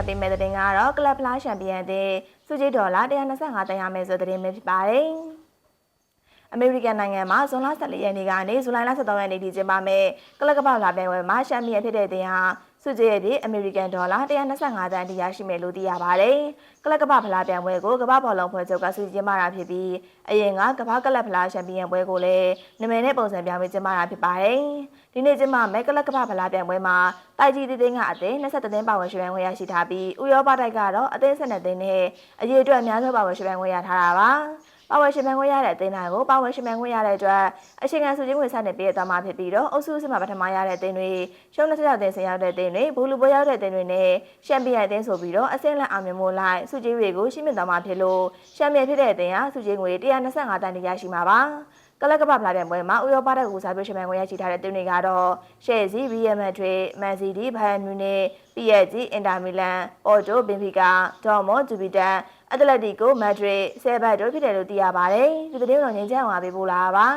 ဆက်ပေးမယ့်သတင်းကတော့ကလပ်ဖလားချန်ပီယံအသင်းစုကြည်ဒေါ်လာ125တန်ရမယ်ဆိုတဲ့သတင်းပဲဖြစ်ပါတယ်။အမေရိကန်နိုင်ငံမှာဇွန်လ14ရက်နေ့ကနေဇူလိုင်လ17ရက်နေ့ထိကျင်းပမယ့်ကလပ်ကပ္ပလာပြိုင်ပွဲမှာချန်ပီယံဖြစ်တဲ့အသင်းဟာ စုကြည်ရဲ့ဒီအမေရိကန်ဒေါ်လာ125တန်တရားရှိမယ်လို့သိရပါတယ်။ကလပ်ကပ္ပဖလားပြိုင်ပွဲကိုကမ္ဘာဘောလုံးဖွဲ့ချုပ်ကစုကျင်းပတာဖြစ်ပြီးအရင်ကကမ္ဘာကလပ်ဖလားချန်ပီယံပွဲကိုလည်းနာမည်နဲ့ပုံစံပြောင်းပြီးကျင်းပတာဖြစ်ပါတယ်။ဒီနေ့ကျင်းပမယ့်ကလပ်ကပ္ပဖလားပြိုင်ပွဲမှာတိုက်ကြီးသေးသေးကအသင်း23သင်းပါဝင်ရွှေ့ဝင်ရရှိထားပြီးဥရောပတိုက်ကတော့အသင်း12သင်းနဲ့အရေးအတွက်အများဆုံးပါဝင်ရွှေ့ဝင်ရထားတာပါ။ ပါဝင်ရှင်ပန်ခွင့်ရတဲ့အသင်းတိုင်းကိုပါဝင်ရှင်ပန်ခွင့်ရတဲ့အတွက်အချိန်ကန်စုချင်းဝင်စတင်ပေးရသွားမှာဖြစ်ပြီးတော့အုပ်စုအဆင့်မှာပထမရတဲ့အသင်းတွေရှုံး20ရောက်တဲ့ဆင်ရောက်တဲ့အသင်းတွေဘူလူပွဲရောက်တဲ့အသင်းတွေနဲ့ချန်ပီယံအသင်းဆိုပြီးတော့အဆင့်လက်အောင်မြင်မို့လိုက်စုချင်းတွေကိုရှင်းပြသွားမှာဖြစ်လို့ချန်ပီယံဖြစ်တဲ့အသင်းဟာစုချင်းငွေ125တန်တရားရှိမှာပါ ကလပ်ကပ္ပဖလားပြိုင်ပွဲမှာဥရောပတက်ကူစားပြရှင်ပန်ခွင့်ရရှိထားတဲ့တင်းတွေကတော့ရှယ်ဇီဗီယမန်ထွေမန်စီဒီဘိုင်ယန်မြူနစ် PSG အင်တာမီလန်အော်တိုဘင်ဖီကာဒေါ်မောဂျူပီတန်အက်တလက်တီကိုမက်ဒရစ်ဆယ်ဘတ်တို့ဖြစ်တယ်လို့သိရပါတယ်ဒီသတင်းကိုငင်းချမ်းအောင်ပေးပို့လာပါ